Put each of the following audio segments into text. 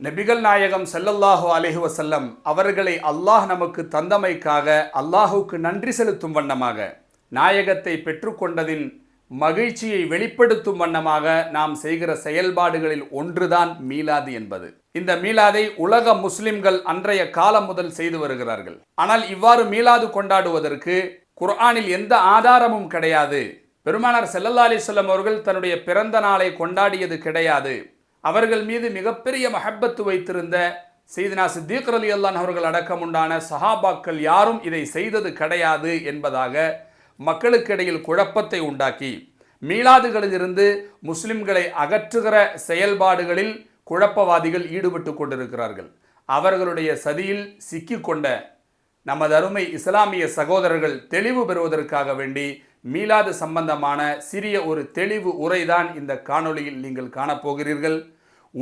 நபிகள் நாயகம் செல்லல்லாஹு அலைஹி வசல்லம் அவர்களை அல்லாஹ் நமக்கு தந்தமைக்காக அல்லாஹுக்கு நன்றி செலுத்தும் வண்ணமாக நாயகத்தை பெற்றுக்கொண்டதின் மகிழ்ச்சியை வெளிப்படுத்தும் வண்ணமாக நாம் செய்கிற செயல்பாடுகளில் ஒன்றுதான் மீலாது என்பது. இந்த மீலாதை உலக முஸ்லிம்கள் அன்றைய காலம் முதல் செய்து வருகிறார்கள். ஆனால் இவ்வாறு மீலாது கொண்டாடுவதற்கு குர்ஆனில் எந்த ஆதாரமும் கிடையாது. பெருமானார் செல்லல்லா அலைஹி அவர்கள் தன்னுடைய பிறந்த நாளை கொண்டாடியது கிடையாது. அவர்கள் மீது மிகப்பெரிய மஹப்பத்து வைத்திருந்த செய்தினா சித்தீக் அலி அல்லான் அவர்கள் அடக்கம் உண்டான சஹாபாக்கள் யாரும் இதை செய்தது கிடையாது என்பதாக மக்களுக்கிடையில் குழப்பத்தை உண்டாக்கி மீளாதுகளிலிருந்து முஸ்லிம்களை அகற்றுகிற செயல்பாடுகளில் குழப்பவாதிகள் ஈடுபட்டு கொண்டிருக்கிறார்கள். அவர்களுடைய சதியில் சிக்கிக்கொண்ட நமது அருமை இஸ்லாமிய சகோதரர்கள் தெளிவு பெறுவதற்காக வேண்டி மீளாது சம்பந்தமான சிறிய ஒரு தெளிவு உரைதான் இந்த காணொளியில் நீங்கள் காணப்போகிறீர்கள்.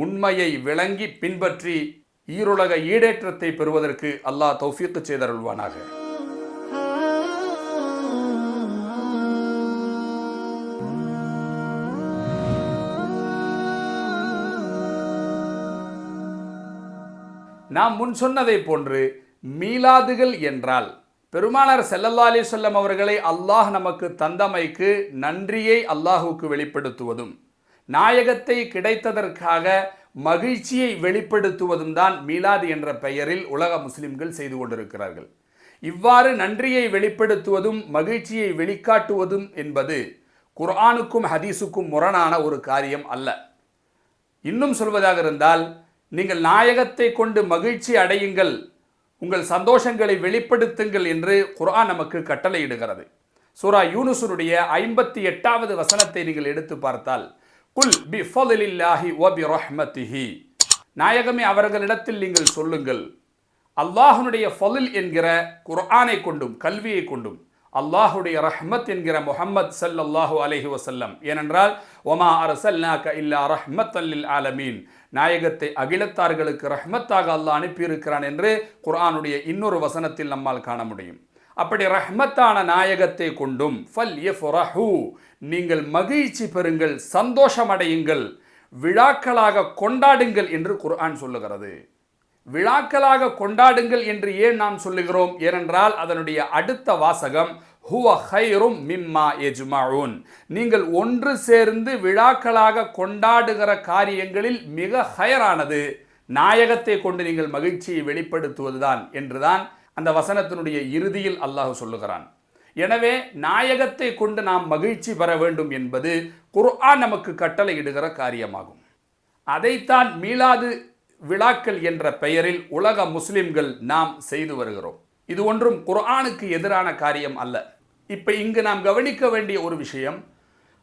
உண்மையை விளங்கி பின்பற்றி ஈருலக ஈடேற்றத்தை பெறுவதற்கு அல்லாஹ் தௌஃபீக்கு செய்தருள்வானாக. நாம் முன் சொன்னதை போன்று மீலாதுகள் என்றால் பெருமானார் செல்லல்லா அலி சொல்லம் அவர்களை அல்லாஹ் நமக்கு தந்தமைக்கு நன்றியை அல்லாஹுக்கு வெளிப்படுத்துவதும். நாயகத்தை கிடைத்ததற்காக மகிழ்ச்சியை வெளிப்படுத்துவதும் தான் மீலாது என்ற பெயரில் உலக முஸ்லிம்கள் செய்து கொண்டிருக்கிறார்கள். இவ்வாறு நன்றியை வெளிப்படுத்துவதும் மகிழ்ச்சியை வெளிக்காட்டுவதும் என்பது குர்ஆனுக்கும் ஹதீஸுக்கும் முரணான ஒரு காரியம் அல்ல. இன்னும் சொல்வதாக இருந்தால் நீங்கள் நாயகத்தை கொண்டு மகிழ்ச்சி அடையுங்கள் உங்கள் சந்தோஷங்களை வெளிப்படுத்துங்கள் என்று குர்ஆன் நமக்கு கட்டளையிடுகிறது. சூரா யூனுசுனுடைய ஐம்பத்தி எட்டாவது வசனத்தை நீங்கள் எடுத்து பார்த்தால் குல் பி ஃபதலில்லாஹி வ பி ரஹ்மத்திஹி நாயகமே அவர்களிடத்தில் நீங்கள் சொல்லுங்கள் அல்லாஹுனுடைய ஃபலில் என்கிற குர்ஆனை கொண்டும் கல்வியை கொண்டும் அல்லாஹுடைய ரஹ்மத் என்கிற முஹம்மத் சல்லல்லாஹு அலஹி வசல்லம் ஏனென்றால் ஒமா அரசல்லாக்க இல்லா ரஹ்மத் அல்லில் ஆலமீன். நாயகத்தை அகிலத்தார்களுக்கு ரஹ்மத்தாக அல்லாஹ் அனுப்பியிருக்கிறான் என்று குர்ஆனுடைய இன்னொரு வசனத்தில் நம்மால் காண முடியும். அப்படி ரஹ்மத்தான நாயகத்தை கொண்டும் ஃபல் யஃப்ரஹு. நீங்கள் மகிழ்ச்சி பெறுங்கள் சந்தோஷமடையுங்கள் விழாக்களாக கொண்டாடுங்கள் என்று குர்ஆன் சொல்லுகிறது. விழாக்களாக கொண்டாடுங்கள் என்று ஏன் நாம் சொல்லுகிறோம்? ஏனென்றால் அதனுடைய அடுத்த வாசகம் ஹுவ ஹைரும் மிம்மா எஜ்மாவுன் நீங்கள் ஒன்று சேர்ந்து விழாக்களாக கொண்டாடுகிற காரியங்களில் மிக ஹயரானது. நாயகத்தை கொண்டு நீங்கள் மகிழ்ச்சியை வெளிப்படுத்துவதுதான் என்றுதான் அந்த வசனத்தினுடைய இறுதியில் அல்லாஹ் சொல்லுகிறான். எனவே நாயகத்தை கொண்டு நாம் மகிழ்ச்சி பெற வேண்டும் என்பது குர்ஆன் நமக்கு கட்டளையிடுகிற காரியமாகும். அதைத்தான் மீளாது விழாக்கள் என்ற பெயரில் உலக முஸ்லிம்கள் நாம் செய்து வருகிறோம். இது ஒன்றும் குர்ஆனுக்கு எதிரான காரியம் அல்ல. இப்போ இங்கு நாம் கவனிக்க வேண்டிய ஒரு விஷயம்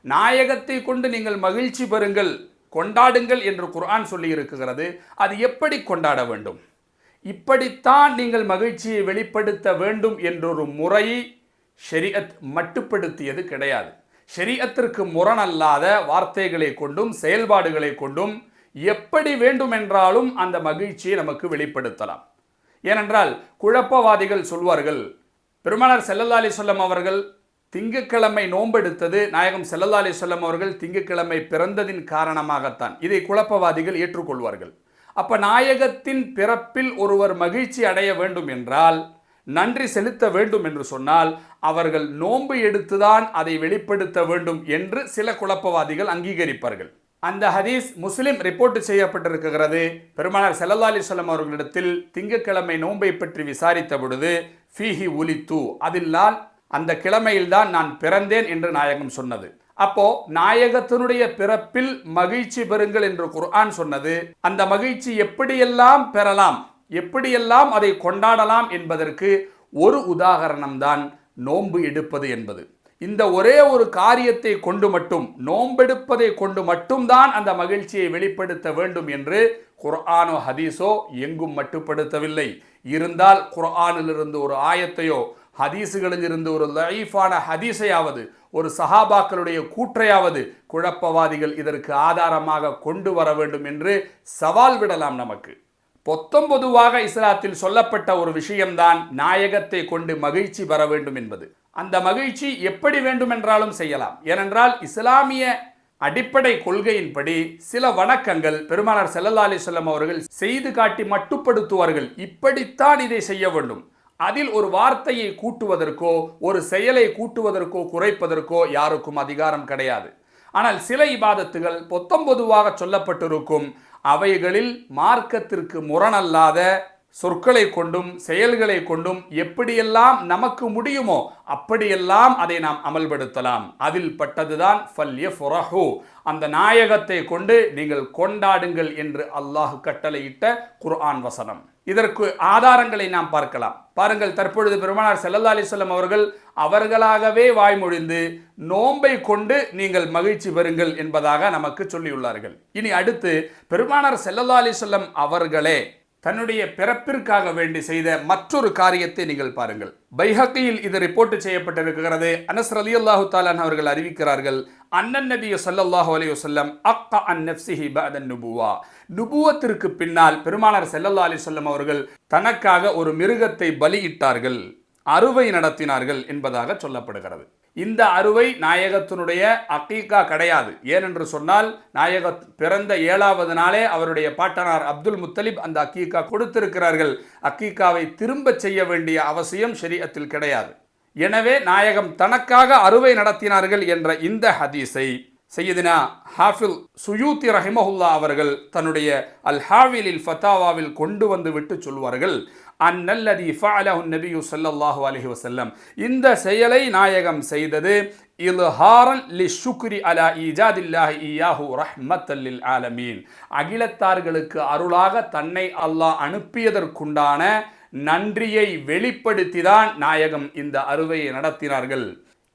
நாயகத்தை கொண்டு நீங்கள் மகிழ்ச்சி பெறுங்கள் கொண்டாடுங்கள் என்று குர்ஆன் சொல்லி இருக்கிறது அது எப்படி கொண்டாட வேண்டும்? இப்படித்தான் நீங்கள் மகிழ்ச்சியை வெளிப்படுத்த வேண்டும் என்றொரு முறையை ஷெரியத் மட்டுப்படுத்தியது கிடையாது. ஷெரியத்திற்கு முரணல்லாத வார்த்தைகளை கொண்டும் செயல்பாடுகளை கொண்டும் எப்படி வேண்டுமென்றாலும் அந்த மகிழ்ச்சியை நமக்கு வெளிப்படுத்தலாம். ஏனென்றால் குழப்பவாதிகள் சொல்வார்கள் பெருமானார் செல்லல்லா அலிசல்லம் அவர்கள் திங்கட்கிழமை நோன்பெடுத்தது நாயகம் செல்லல்லா அலிசல்லம் அவர்கள் திங்கக்கிழமை பிறந்ததின் காரணமாகத்தான். இதை குழப்பவாதிகள் ஏற்றுக்கொள்வார்கள். அப்ப நாயகத்தின் பிறப்பில் ஒருவர் மகிழ்ச்சி அடைய வேண்டும் என்றால் நன்றி செலுத்த வேண்டும் என்று சொன்னால் அவர்கள் நோன்பு எடுத்துதான் அதை வெளிப்படுத்த வேண்டும் என்று சில குழப்பவாதிகள் அங்கீகரிப்பார்கள். அந்த ஹதீஸ் முஸ்லிம் ரிப்போர்ட் செய்யப்பட்டிருக்கிறது. பெருமானார் செல்லல்லா அலிஸ்லாம் அவர்களிடத்தில் திங்கட்கிழமை நோன்பை பற்றி விசாரித்த பொழுது ஃபீஹி உலித்து நான் அந்த கிழமையில்தான் நான் பிறந்தேன் என்று நாயகம் சொன்னது. அப்போ நாயகத்தினுடைய பிறப்பில் மகிழ்ச்சி பெறுங்கள் என்று குர்ஆன் சொன்னது. அந்த மகிழ்ச்சி எப்படியெல்லாம் பெறலாம் எப்படியெல்லாம் அதை கொண்டாடலாம் என்பதற்கு ஒரு உதாகரணம்தான் நோன்பு எடுப்பது என்பது. இந்த ஒரே ஒரு காரியத்தை கொண்டு மட்டும் நோன்பெடுப்பதை கொண்டு மட்டும்தான் அந்த மகிழ்ச்சியை வெளிப்படுத்த வேண்டும் என்று குர்ஆனோ ஹதீஸோ எங்கும் மட்டுப்படுத்தவில்லை. இருந்தால் குர்ஆனிலிருந்து ஒரு ஆயத்தையோ ஹதீஸுகளில் இருந்து ஒரு லைஃபான ஹதீஸையாவது ஒரு சஹாபாக்களுடைய கூற்றையாவது குழப்பவாதிகள் இதற்கு ஆதாரமாக கொண்டு வர வேண்டும் என்று சவால் விடலாம் நமக்கு. பொத்தம் பொதுவாக இஸ்லாத்தில் சொல்லப்பட்ட ஒரு விஷயம்தான் நாயகத்தை கொண்டு மகிழ்ச்சி பெற வேண்டும் என்பது. அந்த மகிழ்ச்சி எப்படி வேண்டுமென்றாலும் செய்யலாம். ஏனென்றால் இஸ்லாமிய அடிப்படை கொள்கையின்படி சில வணக்கங்கள் பெருமானார் செல்லல்லா அலிசல்லம் அவர்கள் செய்து காட்டி மட்டுப்படுத்துவார்கள். இப்படித்தான் இதை செய்ய வேண்டும். அதில் ஒரு வார்த்தையை கூட்டுவதற்கோ ஒரு செயலை கூட்டுவதற்கோ குறைப்பதற்கோ யாருக்கும் அதிகாரம் கிடையாது. ஆனால் சில இபாதத்துகள் பொத்தம் பொதுவாக சொல்லப்பட்டிருக்கும். அவைகளில் மார்க்கத்திற்கு முரணல்லாத சொற்களை கொண்டும் செயல்களை கொண்டும் எப்படியெல்லாம் நமக்கு முடியுமோ அப்படியெல்லாம் அதை நாம் அமல்படுத்தலாம். அதில் பட்டதுதான் அந்த நாயகத்தை கொண்டு நீங்கள் கொண்டாடுங்கள் என்று அல்லாஹ் கட்டளையிட்ட குர்ஆன் வசனம். இதற்கு ஆதாரங்களை நாம் பார்க்கலாம். பாருங்கள் தற்பொழுது பெருமானார் ஸல்லல்லாஹு அலைஹி அவர்கள் அவர்களாகவே வாய்மொழிந்து நோன்பை கொண்டு நீங்கள் மகிழ்ச்சி பெறுங்கள் என்பதாக நமக்கு சொல்லியுள்ளார்கள். இனி அடுத்து பெருமானார் செல்லல்லா அலைஹி அவர்களே தன்னுடைய பிறப்பிற்காக வேண்டி செய்த மற்றொரு காரியத்தை நீங்கள் பாருங்கள். பைஹக்கியில் இது ரிப்போர்ட் செய்யப்பட்டிருக்கிறது. அனஸ் ரலியல்லாஹு தாலான் அவர்கள் அறிவிக்கிறார்கள் அண்ணன் நபிய சல்லாஹு அலி வஸல்லம் அக்தா அன் நஃப்ஸிஹி பதன் நுபுவா. நுபுவத்திற்கு பின்னால் பெருமானார் செல்லல்லா அலி சொல்லம் அவர்கள் தனக்காக ஒரு மிருகத்தை பலியிட்டார்கள் அறுவை நடத்தினார்கள் என்பதாக சொல்லப்படுகிறது. இந்த அறுவை நாயகத்தினுடைய அக்கீக்கா கிடையாது. ஏனென்று சொன்னால் நாயக பிறந்த ஏழாவது நாளே அவருடைய பாட்டனார் அப்துல் முத்தலிப் அந்த அக்கீக்கா கொடுத்திருக்கிறார்கள். அக்கீக்காவை திரும்ப செய்ய வேண்டிய அவசியம் ஷரியத்தில் கிடையாது. எனவே நாயகம் தனக்காக அறுவை நடத்தினார்கள் என்ற இந்த ஹதீஸை செய்யதினா ஹாஃபில் சுயூத்தி ரஹிமஹுல்லா அவர்கள் தன்னுடைய அல் ஹாவிலில் ஃபத்தாவாவில் கொண்டு வந்து விட்டு சொல்வார்கள். அந்நல்லதி ஃபஅலஹு நபியு ஸல்லல்லாஹு அலஹி வசல்லம் இந்த செயலை நாயகம் செய்தது இல்ஹாரன் லி ஷுக்ரி அலா ஈஜாதில்லாஹி இயாஹு ரஹ்மத்தல் ஆலமீன். அகிலத்தார்களுக்கு அருளாக தன்னை அல்லாஹ் அனுப்பியதற்குண்டான நன்றியை வெளிப்படுத்திதான் நாயகம் இந்த அறுவையை நடத்தினார்கள்.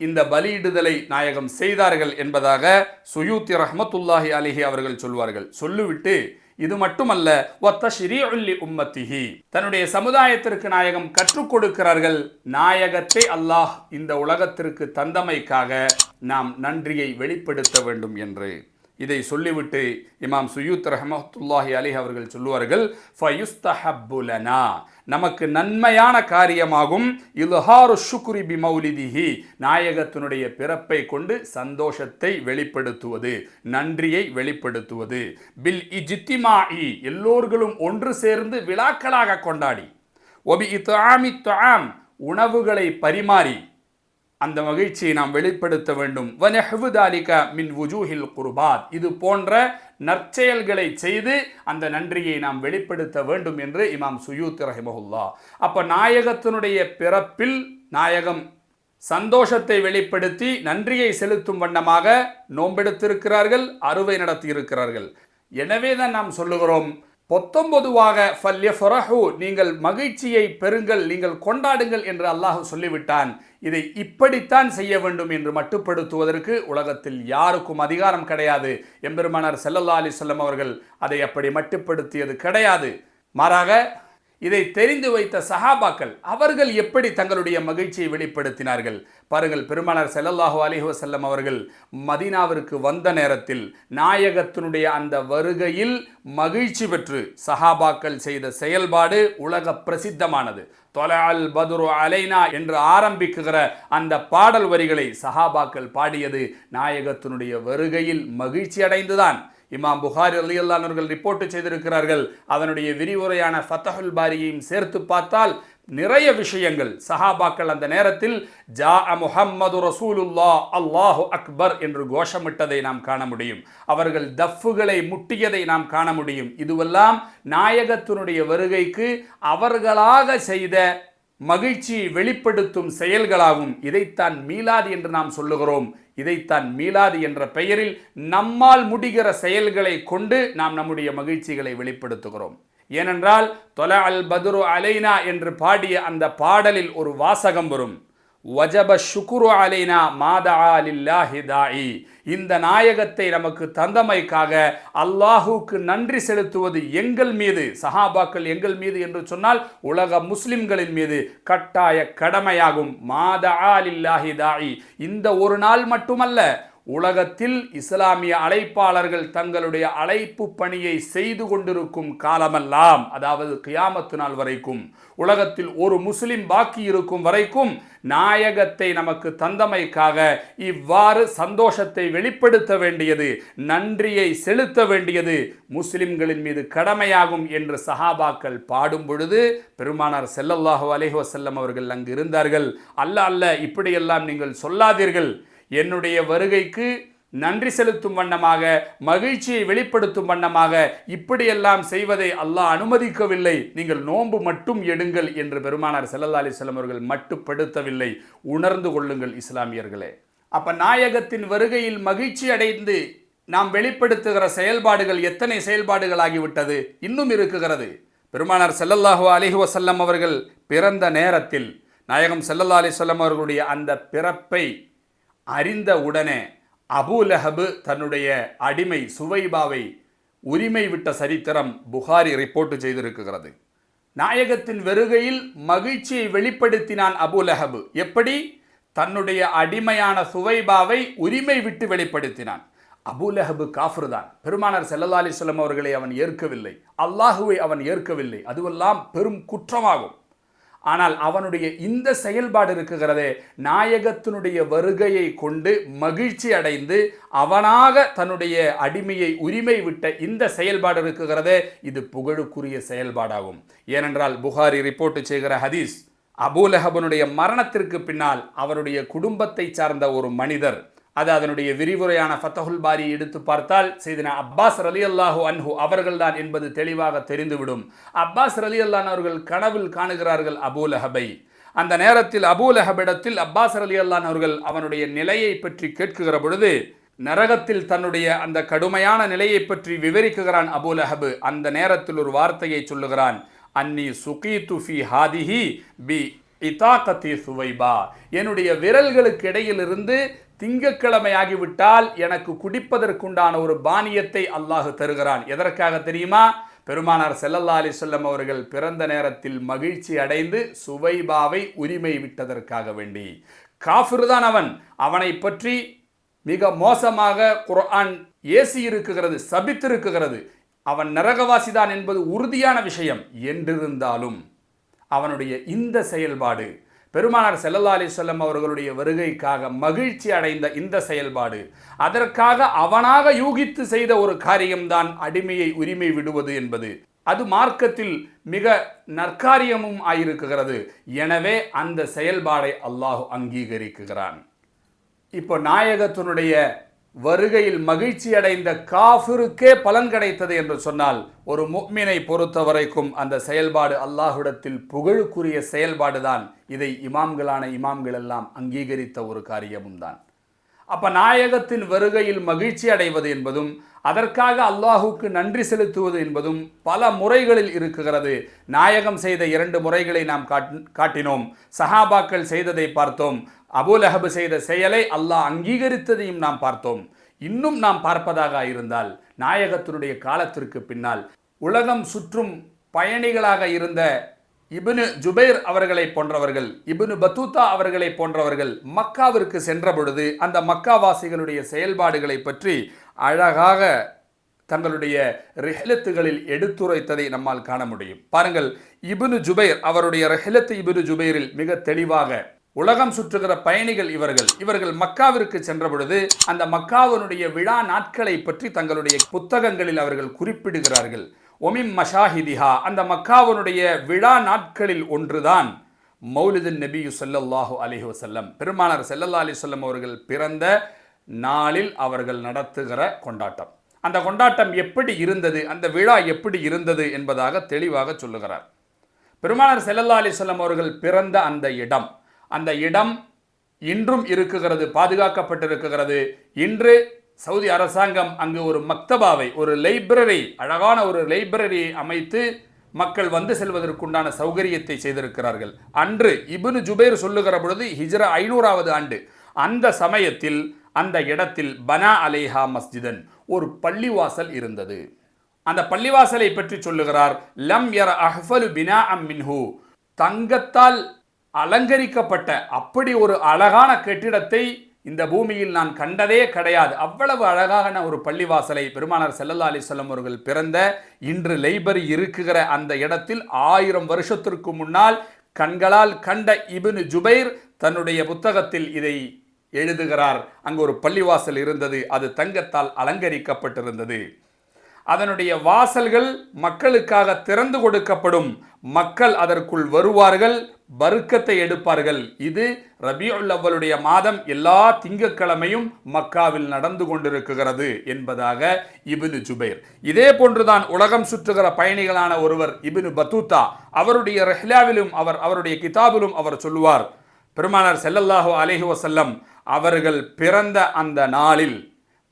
இந்த பலியிடுதலை நாயகம் செய்தார்கள் என்பதாக சுயூத்தி ரஹமத்துல்லாஹி அலிஹி அவர்கள் சொல்வார்கள். சொல்லிவிட்டு இது மட்டுமல்ல ஒத்த ஷிரீஉல்லி உம்மத்திஹி. தன்னுடைய சமுதாயத்திற்கு நாயகம் கற்றுக் கொடுக்கிறார்கள். நாயகத்தை அல்லாஹ் இந்த உலகத்திற்கு தந்தமைக்காக நாம் நன்றியை வெளிப்படுத்த வேண்டும் என்று. இதை சொல்லிவிட்டு இமாம் சுயூத் ரஹமத்துல்லாஹி அலி அவர்கள் சொல்லுவார்கள் ஃபயுஸ்தஹப்புலனா நமக்கு நன்மையான காரியமாகும் இல்ஹாரு ஷுக்ரி பி மௌலிதிஹி. நாயகத்தினுடைய பிறப்பை கொண்டு சந்தோஷத்தை வெளிப்படுத்துவது நன்றியை வெளிப்படுத்துவது. பில் இஜித்திமாஇ எல்லோர்களும் ஒன்று சேர்ந்து விழாக்களாக கொண்டாடி. ஒபி இத்தாமி தாம். உணவுகளை பரிமாறி. அந்த மகிழ்ச்சியை நாம் வெளிப்படுத்த வேண்டும். வனஹுதாலிகா மின் வுஜூஹில் குர்பாத் இது போன்ற நற்செயல்களை செய்து அந்த நன்றியை நாம் வெளிப்படுத்த வேண்டும் என்று இமாம் சுயூத் ரஹிமஹுல்லா அப்ப நாயகத்தினுடைய பிறப்பில் நாயகம் சந்தோஷத்தை வெளிப்படுத்தி நன்றியை செலுத்தும் வண்ணமாக நோம்பெடுத்திருக்கிறார்கள் அறுவை நடத்தியிருக்கிறார்கள். எனவே தான் நாம் சொல்லுகிறோம் பொத்தொன்பதுவாக ஃபல்ய ஃபொரஹு நீங்கள் மகிழ்ச்சியை பெறுங்கள் நீங்கள் கொண்டாடுங்கள் என்று அல்லாஹ் சொல்லிவிட்டான். இதை இப்படித்தான் செய்ய வேண்டும் என்று மட்டுப்படுத்துவதற்கு உலகத்தில் யாருக்கும் அதிகாரம் கிடையாது. எம்பெருமானார் செல்லல்லா அலிசல்லம் அவர்கள் அதை அப்படி மட்டுப்படுத்தியது கிடையாது. மாறாக இதை தெரிந்து வைத்த சஹாபாக்கள் அவர்கள் எப்படி தங்களுடைய மகிழ்ச்சியை வெளிப்படுத்தினார்கள்? பாருங்கள் பெருமானார் செல்லல்லாஹு அலிஹு வசல்லம் அவர்கள் மதீனாவிற்கு வந்த நேரத்தில் நாயகத்தினுடைய அந்த வருகையில் மகிழ்ச்சி பெற்று சஹாபாக்கள் செய்த செயல்பாடு உலக பிரசித்தமானது. தொலால் பதுரு அலைனா என்று ஆரம்பிக்குகிற அந்த பாடல் வரிகளை சஹாபாக்கள் பாடியது நாயகத்தினுடைய வருகையில் மகிழ்ச்சி அடைந்துதான். இமாம் புகார் அலி அல்லானவர்கள் ரிப்போர்ட் செய்திருக்கிறார்கள். அதனுடைய விரிவுரையான ஃபத்தஹுல் பாரியையும் சேர்த்து பார்த்தால் நிறைய விஷயங்கள். சஹாபாக்கள் அந்த நேரத்தில் ஜா முஹம்மது ரசூலுல்லா அல்லாஹு அக்பர் என்று கோஷமிட்டதை நாம் காண முடியும். அவர்கள் தஃப்புகளை முட்டியதை நாம் காண முடியும். இதுவெல்லாம் நாயகத்தினுடைய வருகைக்கு அவர்களாக செய்த மகிழ்ச்சியை வெளிப்படுத்தும் செயல்களாகும். இதைத்தான் மீலாது என்று நாம் சொல்லுகிறோம். இதைத்தான் மீளாது என்ற பெயரில் நம்மால் முடிகிற செயல்களை கொண்டு நாம் நம்முடைய மகிழ்ச்சிகளை வெளிப்படுத்துகிறோம். ஏனென்றால் தொல அல் பதுரு அலைனா என்று பாடிய அந்த பாடலில் ஒரு வாசகம் வரும். வஜப ஷுக்குரு அலைனா மாதா தாயி. இந்த நாயகத்தை நமக்கு தந்தமைக்காக அல்லாஹுக்கு நன்றி செலுத்துவது எங்கள் மீது சஹாபாக்கள் எங்கள் மீது என்று சொன்னால் உலக முஸ்லிம்களின் மீது கட்டாய கடமையாகும். மாதா தாயி. இந்த ஒரு நாள் மட்டுமல்ல உலகத்தில் இஸ்லாமிய அழைப்பாளர்கள் தங்களுடைய அழைப்பு பணியை செய்து கொண்டிருக்கும் காலமெல்லாம் அதாவது கியாமத்து நாள் வரைக்கும் உலகத்தில் ஒரு முஸ்லிம் பாக்கி இருக்கும் வரைக்கும் நாயகத்தை நமக்கு தந்தமைக்காக இவ்வாறு சந்தோஷத்தை வெளிப்படுத்த வேண்டியது நன்றியை செலுத்த வேண்டியது முஸ்லிம்களின் மீது கடமையாகும் என்று சஹாபாக்கள் பாடும் பொழுது பெருமானார் செல்லல்லாஹு அலேஹ் வசல்லம் அவர்கள் அங்கு இருந்தார்கள். அல்ல அல்ல இப்படியெல்லாம் நீங்கள் சொல்லாதீர்கள். என்னுடைய வருகைக்கு நன்றி செலுத்தும் வண்ணமாக மகிழ்ச்சியை வெளிப்படுத்தும் வண்ணமாக இப்படியெல்லாம் செய்வதை அல்லாஹ் அனுமதிக்கவில்லை. நீங்கள் நோன்பு மட்டும் எடுங்கள் என்று பெருமானார் செல்லல்லா அலிஸ்லாம் அவர்கள் மட்டுப்படுத்தவில்லை. உணர்ந்து கொள்ளுங்கள் இஸ்லாமியர்களே. அப்ப நாயகத்தின் வருகையில் மகிழ்ச்சி அடைந்து நாம் வெளிப்படுத்துகிற செயல்பாடுகள் எத்தனை செயல்பாடுகள் ஆகிவிட்டது இன்னும் இருக்குகிறது. பெருமானார் செல்லல்லாஹோ அலைஹி வசல்லம் அவர்கள் பிறந்த நேரத்தில் நாயகம் செல்லல்லா அலிஸ்லாம் அவர்களுடைய அந்த பிறப்பை அறிந்த உடனே அபுலஹபு தன்னுடைய அடிமை சுவைபாவை உரிமை விட்ட சரித்திரம் புகாரி ரிப்போர்ட் செய்திருக்கிறது. நாயகத்தின் வருகையில் மகிழ்ச்சியை வெளிப்படுத்தினான் அபுலஹபு எப்படி? தன்னுடைய அடிமையான சுவைபாவை உரிமை விட்டு வெளிப்படுத்தினான். அபுலஹபு காஃபர் தான் பெருமானார் ஸல்லல்லாஹு அலைஹி அவர்களை அவன் ஏற்கவில்லை. அல்லாஹுவை அவன் ஏற்கவில்லை. அதுவெல்லாம் பெரும் குற்றமாகும். ஆனால் அவனுடைய இந்த செயல்பாடு இருக்குகிறதே நாயகத்தினுடைய வருகையை கொண்டு மகிழ்ச்சி அடைந்து அவனாக தன்னுடைய அடிமையை உரிமை விட்ட இந்த செயல்பாடு இருக்குகிறதே இது புகழுக்குரிய செயல்பாடாகும். ஏனென்றால் புகாரி ரிப்போர்ட் செய்கிற ஹதீஸ் அபூலஹபனுடைய மரணத்திற்கு பின்னால் அவருடைய குடும்பத்தை சார்ந்த ஒரு மனிதர் அது அதனுடைய விரிவுரையான ஃபத்தஹுல் பாரி எடுத்து பார்த்தால் செய்தன அப்பாஸ் ரலி அல்லாஹு அன்ஹு அவர்கள்தான் என்பது தெளிவாக தெரிந்துவிடும். அப்பாஸ் ரலி அல்லான் அவர்கள் கனவில் காணுகிறார்கள் அபூலஹபை அந்த நேரத்தில் அபூலஹபிடத்தில் அப்பாஸ் ரலி அல்லான் அவர்கள் அவனுடைய நிலையை பற்றி கேட்குகிற பொழுது நரகத்தில் தன்னுடைய அந்த கடுமையான நிலையை பற்றி விவரிக்குகிறான் அபூலஹபு அந்த நேரத்தில் ஒரு வார்த்தையை சொல்லுகிறான் அன்னி சுகி துஃபி ஹாதிஹி பி இதாக்கத்தி சுவைபா. என்னுடைய விரல்களுக்கு இடையிலிருந்து திங்கக்கிழமை ஆகிவிட்டால் எனக்கு குடிப்பதற்குண்டான ஒரு பானியத்தை அல்லாஹ் தருகிறான். எதற்காக தெரியுமா? பெருமானார் செல்லல்லா அலிசல்லம் அவர்கள் பிறந்த நேரத்தில் மகிழ்ச்சி அடைந்து சுவைபாவை உரிமை விட்டதற்காக வேண்டி. காஃபிர் தான் அவன். அவனை பற்றி மிக மோசமாக குர்ஆன் ஏசி இருக்குகிறது சபித்திருக்குகிறது அவன் நரகவாசிதான் என்பது உறுதியான விஷயம். என்றிருந்தாலும் அவனுடைய இந்த செயல்பாடு பெருமானார் செல்லல்லா அலிசல்லம் அவர்களுடைய வருகைக்காக மகிழ்ச்சி அடைந்த இந்த செயல்பாடு. அதற்காக அவனாக யூகித்து செய்த ஒரு காரியம்தான் அடிமையை உரிமை விடுவது என்பது. அது மார்க்கத்தில் மிக நற்காரியமும் ஆயிருக்குகிறது எனவே அந்த செயல்பாடை அல்லாஹ் அங்கீகரிக்குகிறான் இப்போ நாயகத்தினுடைய வருகையில் மகிழ்ச்சி அடைந்த காஃபிருக்கே பலன் கிடைத்தது என்று சொன்னால் ஒரு முக்மினை பொறுத்த வரைக்கும் அந்த செயல்பாடு அல்லாஹுடத்தில் புகழுக்குரிய செயல்பாடுதான். இதை இமாம்களான இமாம்கள் எல்லாம் அங்கீகரித்த ஒரு காரியமும் தான். அப்ப நாயகத்தின் வருகையில் மகிழ்ச்சி அடைவது என்பதும் அதற்காக அல்லாஹுக்கு நன்றி செலுத்துவது என்பதும் பல முறைகளில் இருக்குகிறது. நாயகம் செய்த இரண்டு முறைகளை நாம் காட்- காட்டினோம். சஹாபாக்கள் செய்ததை பார்த்தோம். அபூலஹபு செய்த செயலை அல்லாஹ் அங்கீகரித்ததையும் நாம் பார்த்தோம். இன்னும் நாம் பார்ப்பதாக இருந்தால் நாயகத்தினுடைய காலத்திற்கு பின்னால் உலகம் சுற்றும் பயணிகளாக இருந்த இபுனு ஜுபைர் அவர்களை போன்றவர்கள் இபுனு பத்தூத்தா அவர்களை போன்றவர்கள் மக்காவிற்கு சென்ற பொழுது அந்த மக்காவாசிகளுடைய செயல்பாடுகளை பற்றி அழகாக தங்களுடைய ரெஹலத்துகளில் எடுத்துரைத்ததை நம்மால் காண முடியும். பாருங்கள் இபுனு ஜுபைர் அவருடைய ரெஹலத்து இபுனு ஜுபைரில் மிக தெளிவாக உலகம் சுற்றுகிற பயணிகள் இவர்கள். இவர்கள் மக்காவிற்கு சென்ற பொழுது அந்த மக்காவினுடைய விழா நாட்களை பற்றி தங்களுடைய புத்தகங்களில் அவர்கள் குறிப்பிடுகிறார்கள். ஒமிம் மஷாஹிதிஹா அந்த மக்காவினுடைய விழா நாட்களில் ஒன்றுதான் மௌலிதின் நபியு ஸல்லல்லாஹு அலைஹி வஸல்லம். பெருமானார் செல்லல்லா அலி சொல்லம் அவர்கள் பிறந்த நாளில் அவர்கள் நடத்துகிற கொண்டாட்டம். அந்த கொண்டாட்டம் எப்படி இருந்தது அந்த விழா எப்படி இருந்தது என்பதாக தெளிவாக சொல்லுகிறார். பெருமானார் செல்லல்லா அலி சொல்லம் அவர்கள் பிறந்த அந்த இடம் அந்த இடம் இன்றும் இருக்குகிறது பாதுகாக்கப்பட்டிருக்கிறது. இன்று சவுதி அரசாங்கம் அங்கு ஒரு மக்தபாவை ஒரு லைப்ரரி அழகான ஒரு லைப்ரரியை அமைத்து மக்கள் வந்து செல்வதற்குண்டான சௌகரியத்தை செய்திருக்கிறார்கள். அன்று இபுனு ஜுபேர் சொல்லுகிற பொழுது ஹிஜ்ரா ஐநூறாவது ஆண்டு. அந்த சமயத்தில் அந்த இடத்தில் பனா அலேஹா மஸ்ஜிதன் ஒரு பள்ளிவாசல் இருந்தது. அந்த பள்ளிவாசலை பற்றி சொல்லுகிறார் லம் யர் அஹ்ஃபலு பினா அம் மின்ஹு. தங்கத்தால் அலங்கரிக்கப்பட்ட அப்படி ஒரு அழகான கட்டிடத்தை இந்த பூமியில் நான் கண்டதே கிடையாது. அவ்வளவு அழகான ஒரு பள்ளிவாசலை பெருமானார் செல்லல்லா அலிசல்லம் அவர்கள் பிறந்த இன்று லைபரி இருக்குகிற அந்த இடத்தில் ஆயிரம் வருஷத்திற்கு முன்னால் கண்களால் கண்ட இபின் ஜுபைர் தன்னுடைய புத்தகத்தில் இதை எழுதுகிறார். அங்கு ஒரு பள்ளிவாசல் இருந்தது அது தங்கத்தால் அலங்கரிக்கப்பட்டிருந்தது. அதனுடைய வாசல்கள் மக்களுக்காக திறந்து கொடுக்கப்படும் மக்கள் அதற்குள் வருவார்கள் பருக்கத்தை எடுப்பார்கள். இது ரபியுல் அவ்வளுடைய மாதம் எல்லா திங்கட்கிழமையும் மக்காவில் நடந்து கொண்டிருக்கிறது என்பதாக இபினு ஜுபைர். இதே போன்றுதான் உலகம் சுற்றுகிற பயணிகளான ஒருவர் இபினு பத்தூத்தா அவருடைய ரெஹ்லாவிலும் அவர் அவருடைய கிதாபிலும் அவர் சொல்லுவார் பெருமானார் செல்லல்லாஹு அலேஹி வசல்லம் அவர்கள் பிறந்த அந்த நாளில்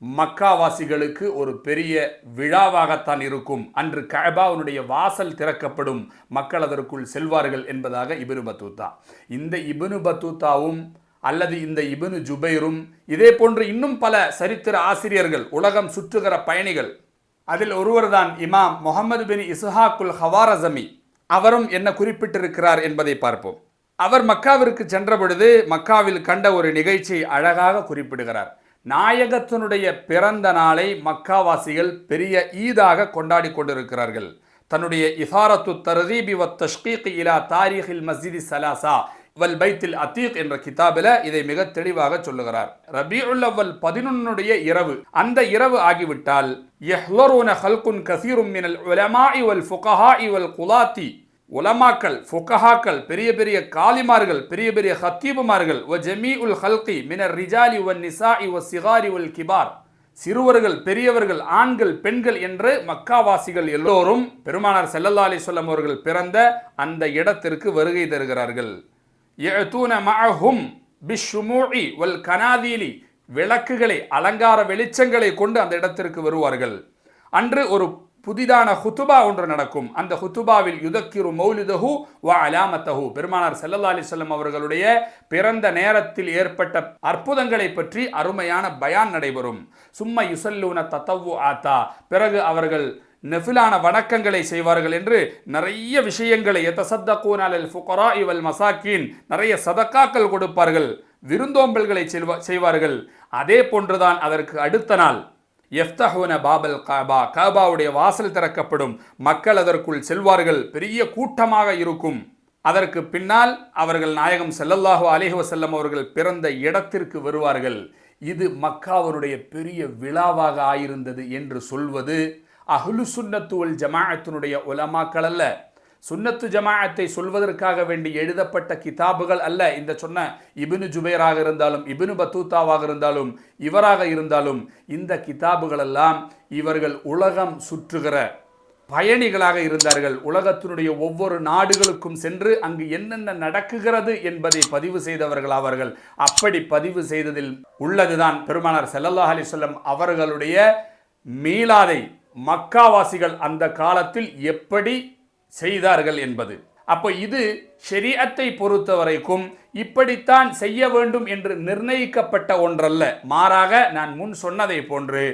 மக்காவாசிகளுக்கு ஒரு பெரிய விழாவாகத்தான் இருக்கும். அன்று கபாவுனுடைய வாசல் திறக்கப்படும். மக்கள் அதற்குள் செல்வார்கள் என்பதாக இபினு பத்தூத்தா. இந்த இபினு பத்தூத்தாவும் அல்லது இந்த இபினு ஜுபைரும் இதே போன்று இன்னும் பல சரித்திர ஆசிரியர்கள் உலகம் சுற்றுகிற பயணிகள் அதில் ஒருவர்தான் இமாம் முகமது பின் இசுஹாக்குல் ஹவாரசமி. அவரும் என்ன குறிப்பிட்டிருக்கிறார் என்பதை பார்ப்போம். அவர் மக்காவிற்கு சென்ற பொழுது மக்காவில் கண்ட ஒரு நிகழ்ச்சியை அழகாக குறிப்பிடுகிறார். நாயகத்தினுடைய பிறந்த நாளை மக்காவாசிகள் பெரிய ஈதாக கொண்டாடி கொண்டிருக்கிறார்கள். தன்னுடைய இசாரத்து தர்தீபி வ தஷ்கீக் இலா தாரிஹில் மஸ்ஜிதி சலாசா வல் பைத்தில் அத்தீக் என்ற கிதாபில் இதை மிக தெளிவாக சொல்லுகிறார். ரபியுல் உள்ளவல் பதினொன்னுடைய இரவு. அந்த இரவு ஆகிவிட்டால் யஹ்லரூன ஹல்குன் கசீரும் மினல் உலமாஇ வல் ஃபுகஹாஇ வல் குலாத்தி உலமாக்கள் ஃபுகஹாக்கள் பெரிய பெரிய காலிமார்கள் பெரிய பெரிய ஹத்தீபுமார்கள் ஒ ஜமீ உல் ஹல்கி மினர் ரிஜாலி வ நிசா வ சிகாரி உல் கிபார். சிறுவர்கள் பெரியவர்கள் ஆண்கள் பெண்கள் என்று மக்காவாசிகள் எல்லோரும் பெருமானார் செல்லல்லா அலிஸ்வல்லம் அவர்கள் பிறந்த அந்த இடத்திற்கு வருகை தருகிறார்கள். யஅதூன மஅஹும் பிஷ்ஷுமூஇ வல் கனாதீலி. விளக்குகளை அலங்கார வெளிச்சங்களை கொண்டு அந்த இடத்திற்கு வருவார்கள். அன்று ஒரு புதிதான ஹுத்துபா ஒன்று நடக்கும். அந்த ஹுத்துபாவில் யுதக்கிரு மௌலிதஹு வ அலாமத்தஹு. பெருமானார் செல்லல்லா அலிசல்லம் அவர்களுடைய பிறந்த நேரத்தில் ஏற்பட்ட அற்புதங்களை பற்றி அருமையான பயான் நடைபெறும். சும்மா யுசல்லூன தத்தவு ஆத்தா. பிறகு அவர்கள் நெஃபிலான வணக்கங்களை செய்வார்கள் என்று நிறைய விஷயங்களை எத்தசத்தக்கூன் அலல் ஃபுகரா இவல் மசாக்கின் நிறைய சதக்காக்கள் கொடுப்பார்கள். விருந்தோம்பல்களை செல்வா செய்வார்கள். அதே போன்றுதான் அதற்கு அடுத்த நாள். எஃப்தஹூன பாபல் காபா. காபாவுடைய வாசல் திறக்கப்படும் மக்கள் அதற்குள் செல்வார்கள். பெரிய கூட்டமாக இருக்கும். அதற்கு பின்னால் அவர்கள் நாயகம் செல்லல்லாஹு அலிஹி வசல்லம் அவர்கள் பிறந்த இடத்திற்கு வருவார்கள். இது மக்காவருடைய பெரிய விழாவாக ஆயிருந்தது என்று சொல்வது அஹ்லு சுன்னத்துவல் ஜமாஅத்தினுடைய உலமாக்கள் அல்ல. சுன்னத்து ஜமாஅத்தை சொல்வதற்காக வேண்டி எழுதப்பட்ட கிதாபுகள் அல்ல. இந்த சொன்ன இபினு ஜுபைராக இருந்தாலும் இபினு பத்தூத்தாவாக இருந்தாலும் இவராக இருந்தாலும் இந்த கிதாபுகள் எல்லாம் இவர்கள் உலகம் சுற்றுகிற பயணிகளாக இருந்தார்கள். உலகத்தினுடைய ஒவ்வொரு நாடுகளுக்கும் சென்று அங்கு என்னென்ன நடக்குகிறது என்பதை பதிவு செய்தவர்கள் அவர்கள். அப்படி பதிவு செய்ததில் உள்ளதுதான் பெருமானார் செல்லல்லா அலிசல்லம் அவர்களுடைய மீளாதை மக்காவாசிகள் அந்த காலத்தில் எப்படி செய்தார்கள் என்பது. அப்போ இது ஷெரியத்தை பொறுத்த வரைக்கும் இப்படித்தான் செய்ய வேண்டும் என்று நிர்ணயிக்கப்பட்ட ஒன்றல்ல. மாறாக நான் முன் சொன்னதை போன்று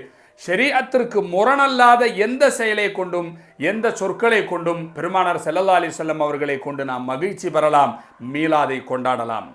ஷெரியத்திற்கு முரணல்லாத எந்த செயலை கொண்டும் எந்த சொற்களை கொண்டும் பெருமானார் செல்லல்லா அலிசல்லம் அவர்களை கொண்டு நாம் மகிழ்ச்சி பெறலாம் மீளாதை கொண்டாடலாம்.